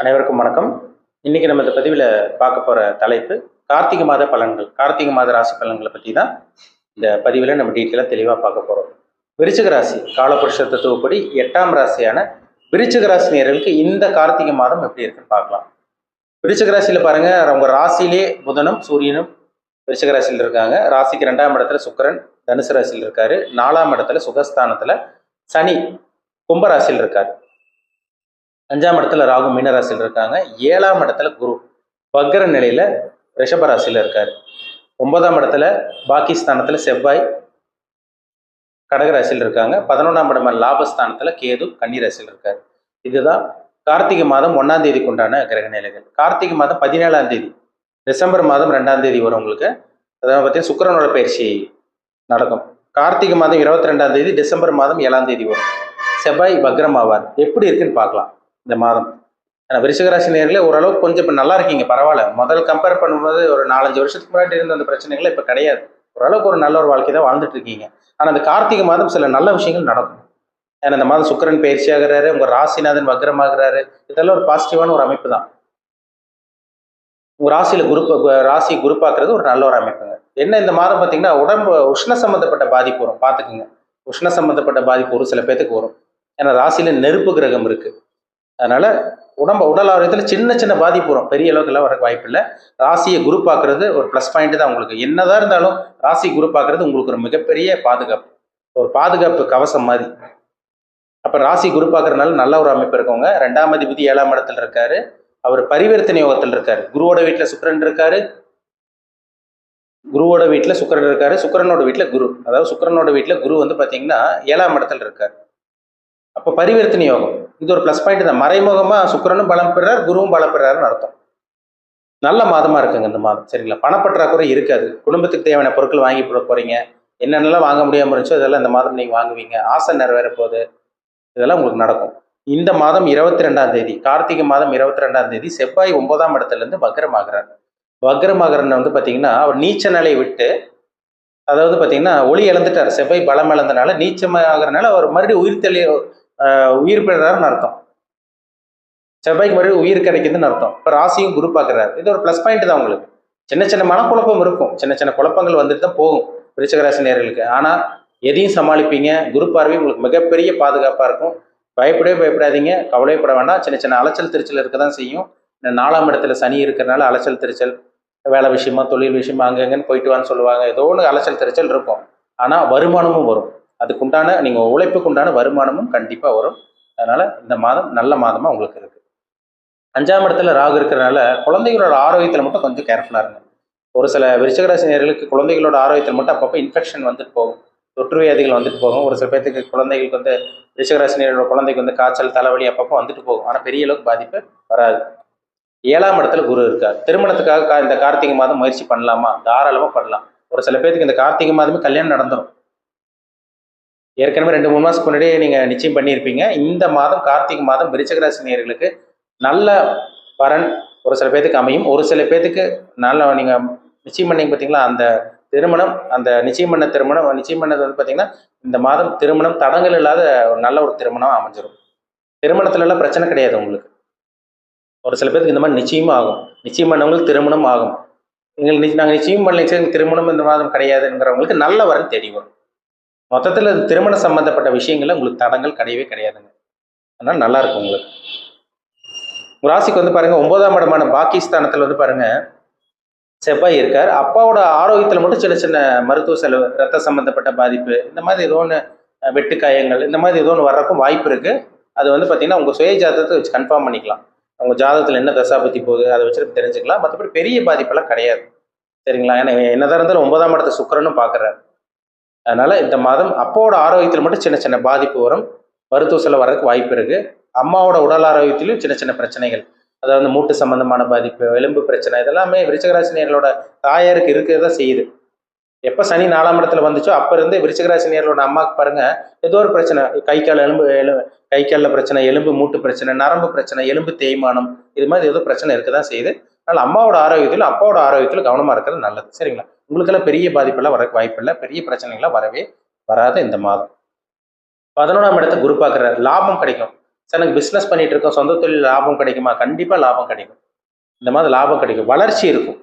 அனைவருக்கும் வணக்கம். இன்னைக்கு நம்ம இந்த பதிவில் பார்க்க போகிற தலைப்பு கார்த்திகை மாத பலன்கள். கார்த்திகை மாத ராசி பலன்களை பற்றி தான் இந்த பதிவில் நம்ம டீட்டெயிலாக தெளிவாக பார்க்க போகிறோம் விருச்சிக ராசி காலபுருஷ தத்துவப்படி எட்டாம் ராசியான விருச்சிக ராசி நேர்களுக்கு இந்த கார்த்திகை மாதம் எப்படி இருக்குன்னு பார்க்கலாம். விருச்சிக ராசியில் பாருங்க அவங்க ராசியிலே புதனும் சூரியனும் விருச்சிக ராசியில் இருக்காங்க. ராசிக்கு ரெண்டாம் இடத்துல சுக்கரன் தனுசு ராசியில் இருக்காரு. நாலாம் இடத்துல சுகஸ்தானத்தில் சனி கும்பராசியில் இருக்காரு. அஞ்சாம் இடத்துல ராகு மீனராசியில் இருக்காங்க. ஏழாம் இடத்துல குரு. வக்ர நிலையில ரிஷபராசியில் இருக்காரு. ஒன்பதாம் இடத்துல பாகிஸ்தானத்துல செவ்வாய் கடகராசியில் இருக்காங்க. பதினொன்றாம் இடமா லாபஸ்தானத்துல கேது கன்னிராசியில் இருக்காரு. இதுதான் கார்த்திகை மாதம் ஒன்னாம் தேதிக்கு உண்டான கிரக நிலைகள். கார்த்திகை மாதம் பதினேழாம் தேதி. டிசம்பர் மாதம் ரெண்டாம் தேதி வரும் உங்களுக்கு. அதாவது பார்த்தீங்கன்னா சுக்கரனோட பயிற்சி நடக்கும். கார்த்திகை மாதம் இருபத்தி ரெண்டாம் தேதி டிசம்பர் மாதம் ஏழாம் தேதி வரும். செவ்வாய் வக்ரம் ஆவார் எப்படி இருக்குன்னு பார்க்கலாம். இந்த மாதம். ஏன்னா விருஷகராசி நேரில் ஓரளவுக்கு கொஞ்சம் இப்போ நல்லா இருக்கீங்க. பரவாயில்ல. முதல் கம்பேர் பண்ணும்போது ஒரு நாலஞ்சு வருஷத்துக்கு முன்னாடி இருந்த அந்த பிரச்சனைகள் இப்போ கிடையாது. ஓரளவுக்கு ஒரு நல்ல ஒரு வாழ்க்கை தான் வாழ்ந்துட்டு இருக்கீங்க. ஆனால் அந்த கார்த்திகை மாதம் சில நல்ல விஷயங்கள் நடக்கும். ஏன்னா இந்த மாதம் சுக்கிரன் பயிற்சி உங்கள் ராசிநாதன் வக்ரமாகிறாரு. இதெல்லாம் ஒரு பாசிட்டிவான ஒரு அமைப்பு தான். உங்கள் ராசியில குரூப் ராசி குரூப்பாக்குறது பார்க்கறது ஒரு நல்ல ஒரு அமைப்புங்க. என்ன இந்த மாதம் பார்த்தீங்கன்னா உடம்பு உஷ்ண சம்மந்தப்பட்ட பாதிப்பு வரும். பார்த்துக்குங்க. உஷ்ண சம்மந்தப்பட்ட பாதிப்பு ஒரு சில பேர்த்துக்கு வரும். ஏன்னா ராசியில நெருப்பு கிரகம் இருக்குது அதனால உடம்ப உடல் ஆரோக்கியத்தில் சின்ன சின்ன பாதிப்பு வரும். பெரிய அளவுக்கு எல்லாம் வர வாய்ப்பு இல்லை. ராசியை குரு பார்க்கறது ஒரு ப்ளஸ் பாயிண்ட் தான் உங்களுக்கு. என்னதான் இருந்தாலும் ராசி குரு பார்க்கறது உங்களுக்கு ஒரு மிகப்பெரிய பாதுகாப்பு. ஒரு பாதுகாப்பு கவசம் மாதிரி. அப்போ ராசி குரு பார்க்கறதுனால நல்ல ஒரு அமைப்பு இருக்கவங்க. ரெண்டாம் அதிபதி ஏழாம் இடத்துல இருக்காரு. அவர் பரிவர்த்தனை யோகத்தில் இருக்காரு. குருவோட வீட்டில் சுக்கரன் இருக்காரு. குருவோட வீட்டில் சுக்கிரன் இருக்காரு. சுக்கரனோட வீட்டில் குரு. அதாவது சுக்கரனோட வீட்டில் குரு வந்து பார்த்தீங்கன்னா ஏழாம் இடத்துல இருக்காரு. அப்போ பரிவர்த்தனை யோகம். இது ஒரு ப்ளஸ் பாயிண்ட் தான். மறைமுகமாக சுக்கிரனும் பலம் பெறார் குருவும் பலம் பெறாருன்னு அர்த்தம். நல்ல மாதமாக இருக்குங்க இந்த மாதம். சரிங்களா? பணப்பற்றாக்குறை இருக்காது. குடும்பத்துக்கு தேவையான பொருட்கள் வாங்கி போட போகிறீங்க என்னென்னலாம் வாங்க முடியாமல் இருந்துச்சோ அதெல்லாம் இந்த மாதம் நீங்கள் வாங்குவீங்க. ஆசை நிறைவேற போகுது. இதெல்லாம் உங்களுக்கு நடக்கும். இந்த மாதம் இருபத்தி ரெண்டாம் தேதி கார்த்திகை மாதம் இருபத்தி ரெண்டாம் தேதி செவ்வாய் ஒன்பதாம் இடத்துலேருந்து வக்ரமாகிறார். வக்ரமாகிறன்னு வந்து பார்த்தீங்கன்னா அவர் நீச்ச நிலையை விட்டு அதாவது பார்த்தீங்கன்னா ஒளி இழந்துட்டார். செவ்வாய் பலம் இழந்தனால நீச்சமாகறனால அவர் மறுபடியும் உயிர் தெளி உயிர் பெறாருன்னு அர்த்தம். செவ்வாய்க்கு மறுபடியும் உயிர் கிடைக்குதுன்னு அர்த்தம். இப்போ ராசியும் குரு பார்க்குறாரு. இது ஒரு ப்ளஸ் பாயிண்ட் தான் உங்களுக்கு. சின்ன சின்ன மனக்குழப்பம் இருக்கும். சின்ன சின்ன குழப்பங்கள் வந்துட்டு தான் போகும் விருச்சகராசி நேர்களுக்கு. ஆனால் எதையும் சமாளிப்பீங்க. குரு பார்வை உங்களுக்கு மிகப்பெரிய பாதுகாப்பாக இருக்கும். பயப்படவே பயப்படாதீங்க. கவலைப்பட வேண்டாம். சின்ன சின்ன அலைச்சல் திருச்சல் இருக்க தான் செய்யும். இந்த நாலாம் இடத்துல சனி இருக்கிறனால அலைச்சல் திருச்சல் வேலை விஷயமா தொழில் விஷயமா அங்கங்கன்னு போயிட்டு வான்னு சொல்லுவாங்க. ஏதோ ஒன்று அலைச்சல் திருச்சல் இருக்கும். ஆனால் வருமானமும் வரும். அதுக்குண்டான நீங்கள் உழைப்புக்குண்டான வருமானமும் கண்டிப்பாக வரும். அதனால் இந்த மாதம் நல்ல மாதமாக உங்களுக்கு இருக்குது அஞ்சாம் இடத்துல ராகு இருக்கிறனால குழந்தைகளோட ஆரோக்கியத்தில் மட்டும் கொஞ்சம் கேர்ஃபுல்லாக இருங்க. ஒரு சில விருச்சகராசி நேர்களுக்கு குழந்தைகளோட ஆரோக்கியத்தில் மட்டும் அப்பப்போ இன்ஃபெக்ஷன் வந்துட்டு போகும். தொற்று வியாதிகள் வந்துட்டு போகும். ஒரு சில பேர்த்துக்கு குழந்தைகளுக்கு வந்து ரிஷகராசி நேரோட குழந்தைக்கு வந்து காய்ச்சல் தலைவலி அப்பப்போ வந்துட்டு போகும். ஆனால் பெரிய அளவுக்கு பாதிப்பு வராது. ஏழாம் இடத்துல குரு இருக்கார். திருமணத்துக்காக கா- இந்த கார்த்திகை மாதம் முயற்சி பண்ணலாமா? தாராளமாக பண்ணலாம். ஒரு சில பேர்த்துக்கு இந்த கார்த்திகை மாதமே கல்யாணம் நடந்துடும் ஏற்கனவே ரெண்டு மூணு மாதத்துக்கு முன்னாடியே நீங்கள் நிச்சயம் பண்ணியிருப்பீங்க. இந்த மாதம் கார்த்திகை மாதம் விருச்சகராசி நேர்களுக்கு நல்ல வரன் ஒரு சில பேர்த்துக்கு அமையும். ஒரு சில பேர்த்துக்கு நல்ல நீங்கள் நிச்சயம் பண்ணீங்க பார்த்தீங்களா அந்த திருமணம் அந்த நிச்சயம் பண்ண திருமணம் நிச்சயம் பண்ணது வந்து பார்த்தீங்கன்னா இந்த மாதம் திருமணம் தடங்கள் இல்லாத ஒரு நல்ல ஒரு திருமணம் அமைஞ்சிடும் திருமணத்துலலாம் பிரச்சனை கிடையாது உங்களுக்கு. ஒரு சில பேருக்கு இந்த மாதிரி நிச்சயமும் ஆகும். நிச்சயம் பண்ணவங்களுக்கு திருமணம் ஆகும். எங்களுக்கு நாங்கள் நிச்சயம் பண்ணல திருமணம் இந்த மாதம் கிடையாதுங்கிறவங்களுக்கு நல்ல வரன் தெரியும் வரும். மொத்தத்தில் திருமணம் சம்பந்தப்பட்ட விஷயங்கள்ல உங்களுக்கு தடங்கள் கிடையவே கிடையாதுங்க. அதனால் நல்லா இருக்கும் உங்களுக்கு. உங்கள் ராசிக்கு வந்து பாருங்க ஒன்பதாம் இடமான பாகிஸ்தானத்தில் வந்து பாருங்கள் செவ்வாய் இருக்கார். அப்பாவோட ஆரோக்கியத்தில் மட்டும் சின்ன சின்ன மருத்துவ செலவு ரத்த சம்பந்தப்பட்ட பாதிப்பு இந்த மாதிரி ஏதோ ஒன்று வெட்டுக்காயங்கள் இந்த மாதிரி ஏதோ ஒன்று வர்றக்கும் வாய்ப்பு இருக்குது அது வந்து பார்த்தீங்கன்னா உங்கள் சுய ஜாதகத்தை வச்சு கன்ஃபார்ம் பண்ணிக்கலாம். அவங்க ஜாதகத்தில் என்ன தசாபத்தி போகுது அதை வச்சு தெரிஞ்சுக்கலாம். மற்றபடி பெரிய பாதிப்பெல்லாம் கிடையாது. சரிங்களா? ஏன்னா என்னதான் இருந்தாலும் ஒன்பதாம் இடத்த சுக்கிரனும் பார்க்குறாரு அதனால் இந்த மாதம் அப்பாவோட ஆரோக்கியத்தில் மட்டும் சின்ன சின்ன பாதிப்பு வரும். மருத்துவ செலவு வரதுக்கு வாய்ப்பு இருக்குது அம்மாவோட உடல் ஆரோக்கியத்திலையும் சின்ன சின்ன பிரச்சனைகள். அதாவது மூட்டு சம்பந்தமான பாதிப்பு எலும்பு பிரச்சனை இதெல்லாமே விருச்சகராசினியர்களோட தாயாருக்கு இருக்கிறதா செய்யுது. எப்போ சனி நாலாம் இடத்துல வந்துச்சோ அப்போ இருந்தே விருச்சகராசினியர்களோட அம்மாவுக்கு பாருங்க ஏதோ ஒரு பிரச்சனை. கை கால் எலும்பு கை காலில் பிரச்சனை எலும்பு மூட்டு பிரச்சனை நரம்பு பிரச்சனை எலும்பு தேய்மானம் இது மாதிரி ஏதோ பிரச்சனை இருக்க தான் செய்யுது. அதனால அம்மாவோட ஆரோக்கியத்தில் அப்பாவோட ஆரோக்கியத்தில் கவனமாக இருக்கிறது நல்லது. சரிங்களா? உங்களுக்கெல்லாம் பெரிய பாதிப்பெல்லாம் வர வாய்ப்பு இல்லை. பெரிய பிரச்சனைகள்லாம் வரவே வராத இந்த மாதம். பதினொன்றாம் இடத்த குரு பார்க்குறாரு. லாபம் கிடைக்கும். சார் எனக்கு பிஸ்னஸ் பண்ணிட்டு இருக்கோம். சொந்த தொழில் லாபம் கிடைக்குமா? கண்டிப்பாக லாபம் கிடைக்கும். இந்த மாதிரி லாபம் கிடைக்கும். வளர்ச்சி இருக்கும்.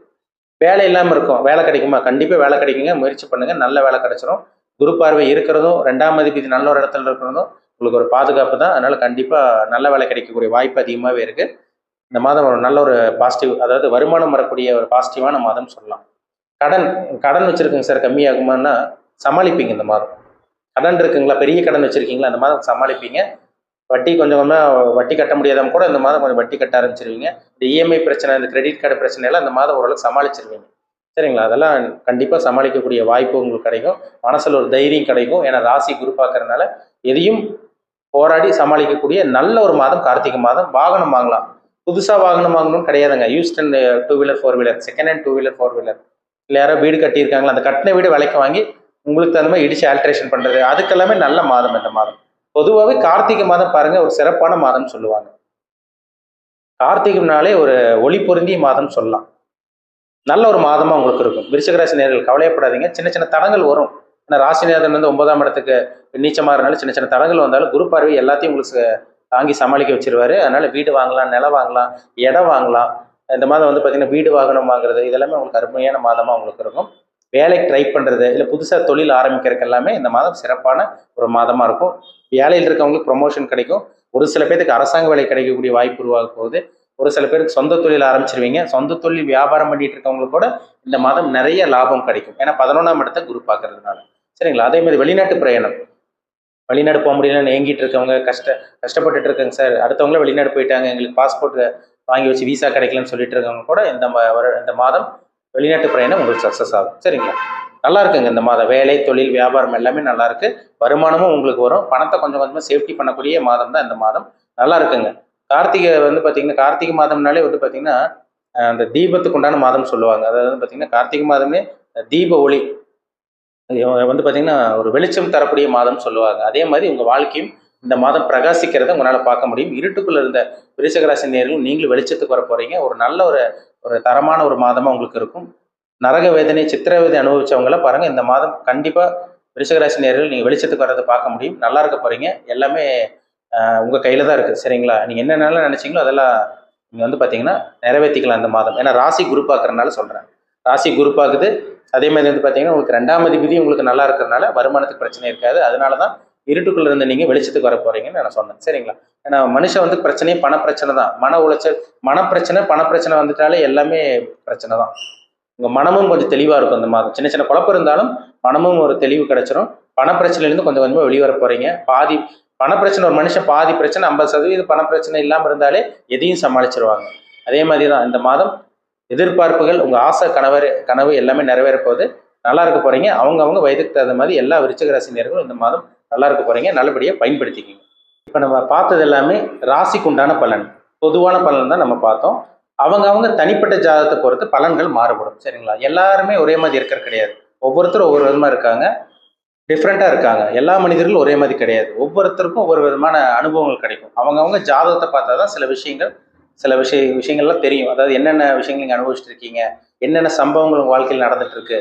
வேலை இல்லாமல் இருக்கும். வேலை கிடைக்குமா? கண்டிப்பாக வேலை கிடைக்குங்க. முயற்சி பண்ணுங்க. நல்ல வேலை கிடைச்சிரும். குரு பார்வை இருக்கிறதும் ரெண்டாம் அதிபதி நல்ல ஒரு இடத்துல இருக்கிறதும் உங்களுக்கு ஒரு பாதுகாப்பு தான். அதனால கண்டிப்பாக நல்ல வேலை கிடைக்கக்கூடிய வாய்ப்பு அதிகமாகவே இருக்கு. இந்த மாதம் ஒரு நல்ல ஒரு பாசிட்டிவ் அதாவது வருமானம் வரக்கூடிய ஒரு பாசிட்டிவான மாதம் சொல்லலாம். கடன் கடன் வச்சுருக்குங்க சார் கம்மியாகுமான்னா சமாளிப்பீங்க இந்த மாதம். கடன் இருக்குங்களா? பெரிய கடன் வச்சுருக்கீங்களா? அந்த மாதம் சமாளிப்பீங்க. வட்டி கொஞ்சம் கொஞ்சமாக வட்டி கட்ட முடியாதவங்க கூட இந்த மாதம் கொஞ்சம் வட்டி கட்ட ஆரம்பிச்சிருவீங்க. இந்த இஎம்ஐ பிரச்சனை இந்த கிரெடிட் கார்டு பிரச்சனை எல்லாம் இந்த மாதம் ஓரளவுக்கு சமாளிச்சிருவீங்க. சரிங்களா? அதெல்லாம் கண்டிப்பாக சமாளிக்கக்கூடிய வாய்ப்பு உங்களுக்கு கிடைக்கும். மனசில் ஒரு தைரியம் கிடைக்கும். ஏன்னா ராசி குரு பார்க்கறதுனால எதையும் போராடி சமாளிக்கக்கூடிய நல்ல ஒரு மாதம் கார்த்திகை மாதம். வாகனம் வாங்கலாம். புதுசாக வாகனம் வாங்கணும்னு கிடையாதுங்க. Used two wheeler four wheeler second hand two wheeler four wheeler இல்லை யாரோ வீடு கட்டியிருக்காங்களா? அந்த கட்டின வீடு விலைக்கு வாங்கி உங்களுக்கு தகுந்த மாதிரி இடிச்சு ஆல்ட்ரேஷன் பண்ணுறது அதுக்கெல்லாமே நல்ல மாதம் இந்த மாதம். பொதுவாகவே கார்த்திகை மாதம் பாருங்க ஒரு சிறப்பான மாதம் சொல்லுவாங்க. கார்த்திகைனாலே ஒரு ஒளி பொருந்திய மாதம் சொல்லலாம். நல்ல ஒரு மாதமா உங்களுக்கு இருக்கும். விருச்சகராசி நேர்கள் கவலையப்படாதீங்க. சின்ன சின்ன தடங்கள் வரும். ஏன்னா ராசிநாதன் வந்து ஒன்பதாம் இடத்துக்கு நீச்சமாக இருந்தாலும் சின்ன சின்ன தடங்கள் வந்தாலும் குரு பார்வை எல்லாத்தையும் உங்களுக்கு தாங்கி சமாளிக்க வச்சிருவாரு. அதனால வீடு வாங்கலாம் நிலம் வாங்கலாம் இடம் வாங்கலாம். இந்த மாதம் வந்து பார்த்தீங்கன்னா வீடு வாகனம் வாங்குறது இதெல்லாமே உங்களுக்கு அருமையான மாதமாக உங்களுக்கு இருக்கும். வேலைக்கு ட்ரை பண்ணுறது இல்லை புதுசாக தொழில் ஆரம்பிக்கிறதுக்கு எல்லாமே இந்த மாதம் சிறப்பான ஒரு மாதமாக இருக்கும். வேலையில் இருக்கவங்களுக்கு ப்ரொமோஷன் கிடைக்கும். ஒரு சில பேருக்கு அரசாங்க வேலை கிடைக்கக்கூடிய வாய்ப்பு உருவாக போகுது. ஒரு சில பேருக்கு சொந்த தொழில் ஆரம்பிச்சிருவீங்க. சொந்த தொழில் வியாபாரம் பண்ணிட்டு இருக்கவங்களுக்கு கூட இந்த மாதம் நிறைய லாபம் கிடைக்கும். ஏன்னா பதினொன்றாம் இடத்தை குரு பார்க்கறதுனால. சரிங்களா? அதே மாதிரி வெளிநாட்டு பிரயாணம். வெளிநாடு போக முடியலன்னு ஏங்கிட்டு இருக்கவங்க கஷ்ட கஷ்டப்பட்டுட்டு இருக்காங்க சார். அடுத்தவங்கள வெளிநாடு போயிட்டாங்க. எங்களுக்கு பாஸ்போர்ட் வாங்கி வச்சு விசா கிடைக்கலன்னு சொல்லிட்டு இருக்கவங்க கூட இந்த இந்த மாதம் வெளிநாட்டு பிரயாணம் உங்களுக்கு சக்ஸஸ் ஆகும். சரிங்களா? நல்லா இருக்குங்க இந்த மாதம். வேலை தொழில் வியாபாரம் எல்லாமே நல்லா இருக்கு. வருமானமும் உங்களுக்கு வரும். பணத்தை கொஞ்சம் கொஞ்சமாக சேஃப்டி பண்ணக்கூடிய மாதம் தான் இந்த மாதம். நல்லா இருக்குங்க. கார்த்திகை வந்து பார்த்தீங்கன்னா கார்த்திகை மாதம்னாலே வந்து பார்த்தீங்கன்னா அந்த தீபத்துக்கு உண்டான மாதம் சொல்லுவாங்க. அதாவது வந்து பார்த்தீங்கன்னா கார்த்திகை மாதமே தீப ஒளி. வந்து பார்த்தீங்கன்னா ஒரு வெளிச்சம் தரக்கூடிய மாதம் சொல்லுவாங்க. அதே மாதிரி உங்கள் வாழ்க்கையும் இந்த மாதம் பிரகாசிக்கிறத உங்களால் பார்க்க முடியும். இருட்டுக்குள்ள இருந்த விருச்சகராசி நேர்களும் நீங்களும் வெளிச்சத்துக்கு வர போறீங்க. ஒரு நல்ல ஒரு ஒரு தரமான ஒரு மாதமாக உங்களுக்கு இருக்கும். நரக வேதனை சித்திரவேதை அனுபவிச்சவங்கள பாருங்கள் இந்த மாதம் கண்டிப்பாக விருஷகராசி நேர்கள் நீங்கள் வெளிச்சத்துக்கு வரதை பார்க்க முடியும். நல்லா இருக்க போகிறீங்க எல்லாமே உங்கள் கையில் தான் இருக்குது சரிங்களா? நீங்கள் என்னென்னலாம் நினச்சிங்களோ அதெல்லாம் நீங்கள் வந்து பார்த்தீங்கன்னா நிறைவேற்றிக்கலாம் இந்த மாதம். ஏன்னா ராசி குரூப் பார்க்கறதுனால சொல்கிறேன் ராசி குரு பார்க்குது அதே மாதிரி வந்து பார்த்தீங்கன்னா உங்களுக்கு ரெண்டாம் அதிபதி உங்களுக்கு நல்லா இருக்கிறதுனால வருமானத்துக்கு பிரச்சனை இருக்காது. அதனால தான் இருட்டுக்குள்ள இருந்து நீங்க வெளிச்சத்துக்கு வர போறீங்கன்னு நான் சொன்னேன். சரிங்களா? ஏன்னா மனுஷன் வந்து பிரச்சனையே பண பிரச்சனை தான். மன உளைச்சல் மனப்பிரச்சனை பணப்பிரச்சனை வந்துட்டாலே எல்லாமே பிரச்சனை தான். உங்க மனமும் கொஞ்சம் தெளிவா இருக்கும் இந்த மாதம். சின்ன சின்ன குழப்பம் இருந்தாலும் மனமும் ஒரு தெளிவு கிடைச்சிரும். பணப்பிரச்சனையிலேருந்து கொஞ்சம் கொஞ்சமாக வெளிவர போறீங்க. பாதி பணப்பிரச்சனை ஒரு மனுஷன் பாதி பிரச்சனை ஐம்பது சதவீதம் பணப்பிரச்சனை இல்லாமல் இருந்தாலே எதையும் சமாளிச்சிருவாங்க. அதே மாதிரி தான் இந்த மாதம் எதிர்பார்ப்புகள் உங்கள் ஆசை கனவர் கனவு எல்லாமே நிறைவேற போகுது நல்லா இருக்க போறீங்க. அவங்க அவங்க வயதுக்கு தகுந்த மாதிரி எல்லா விருச்சிக ராசினியர்களும் இந்த மாதம் நல்லா இருக்க போறீங்க. நல்லபடியாக பயன்படுத்திக்கிங்க. இப்போ நம்ம பார்த்தது எல்லாமே ராசிக்குண்டான பலன். பொதுவான பலன் தான் நம்ம பார்த்தோம். அவங்க அவங்க தனிப்பட்ட ஜாதகத்தை பொறுத்து பலன்கள் மாறுபடும். சரிங்களா? எல்லாருமே ஒரே மாதிரி இருக்கிற கிடையாது. ஒவ்வொருத்தரும் ஒவ்வொரு விதமாக இருக்காங்க. டிஃப்ரெண்ட்டாக இருக்காங்க. எல்லா மனிதர்களும் ஒரே மாதிரி கிடையாது. ஒவ்வொருத்தருக்கும் ஒவ்வொரு விதமான அனுபவங்கள் கிடைக்கும். அவங்கவுங்க ஜாதகத்தை பார்த்தா தான் சில விஷயங்கள் சில விஷய விஷயங்கள்லாம் தெரியும். அதாவது என்னென்ன விஷயங்கள் நீங்கள் அனுபவிச்சுட்டு இருக்கீங்க? என்னென்ன சம்பவங்கள் உங்கள் வாழ்க்கையில் நடந்துட்டு இருக்கு?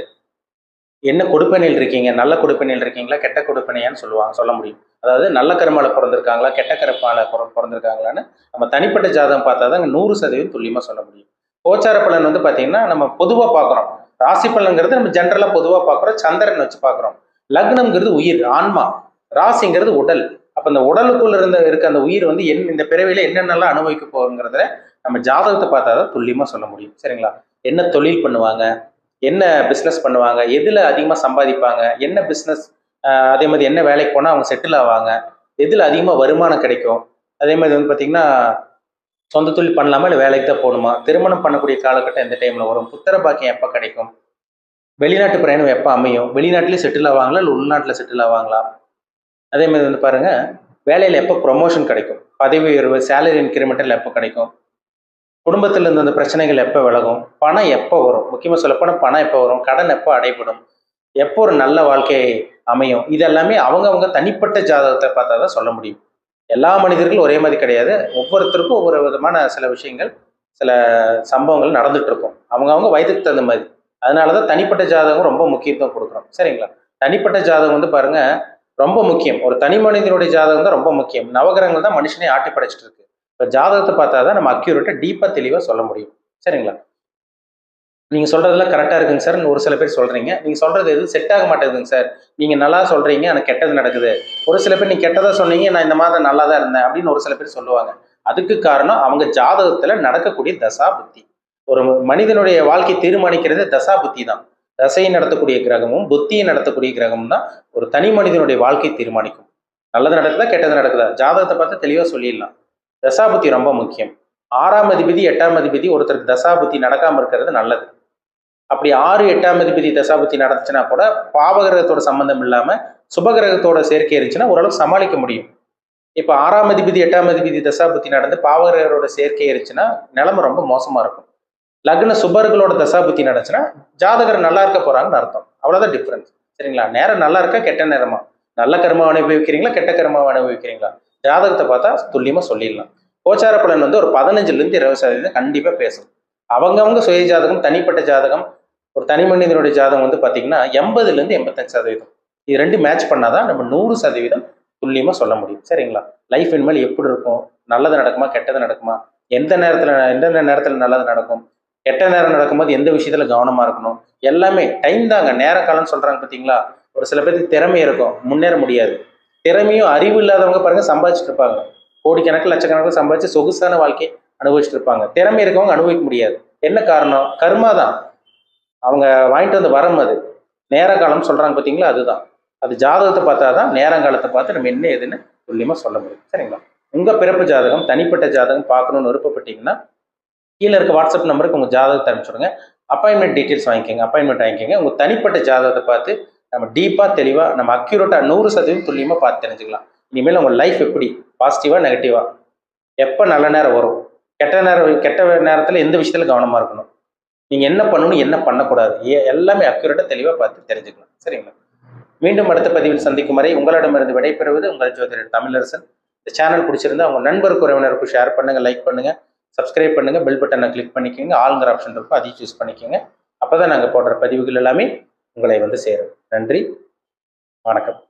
என்ன கொடுப்பனையில் இருக்கீங்க? நல்ல கொடுப்பனையில் இருக்கீங்களா? கெட்ட கொடுப்பனையான்னு சொல்லுவாங்க சொல்ல முடியும். அதாவது நல்ல கருமால பிறந்திருக்காங்களா? கெட்ட கருப்பால பிற பிறந்திருக்காங்களான்னு நம்ம தனிப்பட்ட ஜாதகம் பார்த்தா தான் நூறு சதவீதம் துல்லியமாக சொல்ல முடியும். கோச்சார பலன் வந்து பார்த்தீங்கன்னா நம்ம பொதுவாக பார்க்குறோம் ராசி பலன்கிறது நம்ம ஜென்ரலாக பொதுவாக பார்க்குறோம் சந்திரன் வச்சு பார்க்குறோம் லக்னம்ங்கிறது உயிர் ஆன்மா. ராசிங்கிறது உடல். அப்போ இந்த உடலுக்குள்ள இருந்த இருக்க அந்த உயிர் வந்து என் இந்த பிறவியில என்னென்னலாம் அனுபவிக்க போகுங்கிறத நம்ம ஜாதகத்தை பார்த்தா தான் துல்லியமாக சொல்ல முடியும். சரிங்களா? என்ன தொழில் பண்ணுவாங்க? என்ன பிஸ்னஸ் பண்ணுவாங்க எதில் அதிகமாக சம்பாதிப்பாங்க என்ன பிஸ்னஸ் அதே மாதிரி என்ன வேலைக்கு போனால் அவங்க செட்டில் ஆவாங்க எதில் அதிகமாக வருமானம் கிடைக்கும் அதே மாதிரி வந்து பார்த்தீங்கன்னா சொந்த தொழில் பண்ணலாமா இல்லை வேலைக்கு தான் போகணுமா? திருமணம் பண்ணக்கூடிய காலகட்டம் எந்த டைமில் வரும்? புத்திர பாக்கியம் எப்போ கிடைக்கும்? வெளிநாட்டு பிரயாணம் எப்போ அமையும்? வெளிநாட்டிலே செட்டில் ஆவாங்களா இல்லை உள்நாட்டில் செட்டில் ஆவாங்களா? அதே மாதிரி வந்து பாருங்க வேலையில் எப்போ ப்ரொமோஷன் கிடைக்கும்? பதவி உயர்வு சேலரி இன்க்ரிமெண்டல் எப்போ கிடைக்கும்? குடும்பத்தில் இருந்த அந்த பிரச்சனைகள் எப்போ விலகும்? பணம் எப்போ வரும்? முக்கியமாக சொல்லப்போனால் பணம் எப்போ வரும்? கடன் எப்போ அடைபடும்? எப்போ ஒரு நல்ல வாழ்க்கை அமையும்? இதெல்லாமே அவங்கவுங்க தனிப்பட்ட ஜாதகத்தை பார்த்தா தான் சொல்ல முடியும். எல்லா மனிதர்களும் ஒரே மாதிரி கிடையாது. ஒவ்வொருத்தருக்கும் ஒவ்வொரு விதமான சில விஷயங்கள் சில சம்பவங்கள் நடந்துட்டு இருக்கும். அவங்கவங்க வயதுக்கு தகுந்த மாதிரி. அதனால தான் தனிப்பட்ட ஜாதகம் ரொம்ப முக்கியத்துவம் கொடுக்குறோம் சரிங்களா? தனிப்பட்ட ஜாதகம் வந்து பாருங்க ரொம்ப முக்கியம். ஒரு தனி மனிதனுடைய ஜாதகம் தான் ரொம்ப முக்கியம். நவகிரகங்கள் தான் மனுஷனே ஆட்டி படைச்சிட்டு இருக்கு. இப்போ ஜாதகத்தை பார்த்தா தான் நம்ம அக்யூரேட்டாக டீப்பாக தெளிவாக சொல்ல முடியும். சரிங்களா? நீங்கள் சொல்கிறதெல்லாம் கரெக்டாக இருக்குங்க சார் ஒரு சில பேர் சொல்கிறீங்க நீங்கள் சொல்கிறது எதுவும் செட் ஆக மாட்டேங்குதுங்க சார் நீங்கள் நல்லா சொல்கிறீங்க ஆனால் கெட்டது நடக்குது. ஒரு சில பேர் நீங்கள் கெட்டதாக சொன்னீங்க நான் இந்த மாதம் நல்லா தான் இருந்தேன் அப்படின்னு ஒரு சில பேர் சொல்லுவாங்க. அதுக்கு காரணம் அவங்க ஜாதகத்தில் நடக்கக்கூடிய தசா புத்தி. ஒரு மனிதனுடைய வாழ்க்கை தீர்மானிக்கிறது தசா புத்தி தான். தசையை நடத்தக்கூடிய கிரகமும் புத்தியை நடத்தக்கூடிய கிரகமும் தான் ஒரு தனி மனிதனுடைய வாழ்க்கை தீர்மானிக்கும். நல்லது நடக்குதா கெட்டது நடக்குதா? ஜாதகத்தை பார்த்து தெளிவாக சொல்லிடலாம். தசாபுத்தி ரொம்ப முக்கியம். ஆறாம் அதிபதி எட்டாம் அதிபதி ஒருத்தருக்கு தசாபுத்தி நடக்காமல் இருக்கிறது நல்லது. அப்படி ஆறு எட்டாம் அதிபதி தசாபுத்தி நடந்துச்சுன்னா கூட பாவகிரகத்தோட சம்பந்தம் இல்லாமல் சுபகிரகத்தோட சேர்க்கை இருந்துச்சுன்னா ஓரளவு சமாளிக்க முடியும். இப்போ ஆறாம் அதிபதி எட்டாம் அதிபதி தசாபுத்தி நடந்து பாவகிரகரோட சேர்க்கை இருந்துச்சுன்னா நிலைமை ரொம்ப மோசமாக இருக்கும். லக்ன சுபர்களோட தசாபுத்தி நடந்துச்சுன்னா ஜாதகர் நல்லா இருக்க போறாங்கன்னு அர்த்தம். அவ்வளோதான் டிஃப்ரென்ஸ் சரிங்களா? நேரம் நல்லா இருக்கா? கெட்ட நேரமா? நல்ல கர்மாவை அனுபவிக்கிறீங்களா? கெட்ட கர்மாவை அனுபவிக்கிறீங்களா? ஜாதகத்தை பார்த்தா துல்லியமாக சொல்லிடலாம். கோச்சார பலன் வந்து ஒரு பதினஞ்சுலேருந்து இருபது சதவீதம் கண்டிப்பாக பேசும். அவங்கவுங்க சுய ஜாதகம் தனிப்பட்ட ஜாதகம் ஒரு தனி மனிதனுடைய ஜாதகம் வந்து பார்த்தீங்கன்னா எண்பதுலேருந்து எண்பத்தஞ்சு சதவீதம். இது ரெண்டு மேட்ச் பண்ணாதான் நம்ம நூறு சதவீதம் துல்லியமாக சொல்ல முடியும். சரிங்களா? லைஃப் இனிமேல் எப்படி இருக்கும்? நல்லது நடக்குமா? கெட்டது நடக்குமா? எந்த நேரத்தில் எந்தெந்த நேரத்தில் நல்லது நடக்கும்? கெட்ட நேரம் நடக்கும்போது எந்த விஷயத்தில் கவனமாக இருக்கணும்? எல்லாமே டைம் தாங்க. நேர காலம்னு சொல்கிறாங்க பார்த்தீங்களா ஒரு சில பேருக்கு திறமை இருக்கும். முன்னேற முடியாது. திறமையும் அறிவு இல்லாதவங்க பாருங்க சம்பாதிச்சுட்டு இருப்பாங்க. கோடிக்கணக்கில் லட்சக்கணக்கில் சம்பாதிச்சு சொகுசான வாழ்க்கை அனுபவிச்சுட்டு இருப்பாங்க. திறமை இருக்கவங்க அனுபவிக்க முடியாது. என்ன காரணம்? கர்மா தான். அவங்க வாங்கிட்டு வந்த வரம் அது. நேர காலம் சொல்கிறாங்க பார்த்தீங்களா அதுதான். அது ஜாதகத்தை பார்த்தா தான் நேரங்காலத்தை பார்த்து நம்ம என்ன ஏதுன்னு துல்லியமாக சொல்ல முடியும். சரிங்களா? உங்கள் பிறப்பு ஜாதகம் தனிப்பட்ட ஜாதகம் பார்க்கணும்னு விருப்பப்பட்டீங்கன்னா கீழே இருக்க வாட்ஸ்அப் நம்பருக்கு உங்கள் ஜாதகத்தை அனுப்பிச்சுடுங்க. அப்பாயின்மெண்ட் டீட்டெயில்ஸ் வாங்கிக்கோங்க. அப்பாயின்மெண்ட் வாங்கிக்கோங்க. உங்கள் தனிப்பட்ட ஜாதகத்தை பார்த்து நம்ம டீப்பாக தெளிவாக நம்ம அக்யூரேட்டாக நூறு சதவீதம் துல்லியமாக பார்த்து தெரிஞ்சுக்கலாம். இனிமேல் உங்கள் லைஃப் எப்படி? பாசிட்டிவாக நெகட்டிவாக எப்போ நல்ல நேரம் வரும்? கெட்ட நேரம் கெட்ட நேரத்தில் எந்த விஷயத்தில் கவனமாக இருக்கணும்? நீங்கள் என்ன பண்ணணும் என்ன பண்ணக்கூடாது? எல்லாமே அக்யூரேட்டாக தெளிவாக பார்த்து தெரிஞ்சுக்கலாம். சரிங்களா? மீண்டும் அடுத்த பதிவில் சந்திக்கும் வரை உங்களிடமிருந்து விடைபெறுவது உங்கள் ஜோதிடர் தமிழரசன். இந்த சேனல் பிடிச்சிருந்தா உங்கள் நண்பருக்கு உறவினருக்கும் ஷேர் பண்ணுங்கள் லைக் பண்ணுங்கள் சப்ஸ்கிரைப் பண்ணுங்கள் பெல் பட்டனை கிளிக் பண்ணிக்கோங்க ஆளுங்கிற ஆப்ஷன் இருக்கும் அதையும் சூஸ் பண்ணிக்கோங்க. அப்போ தான் நாங்கள் போடுற பதிவுகள் எல்லாமே உங்களை வந்து சேரும். நன்றி. வணக்கம்.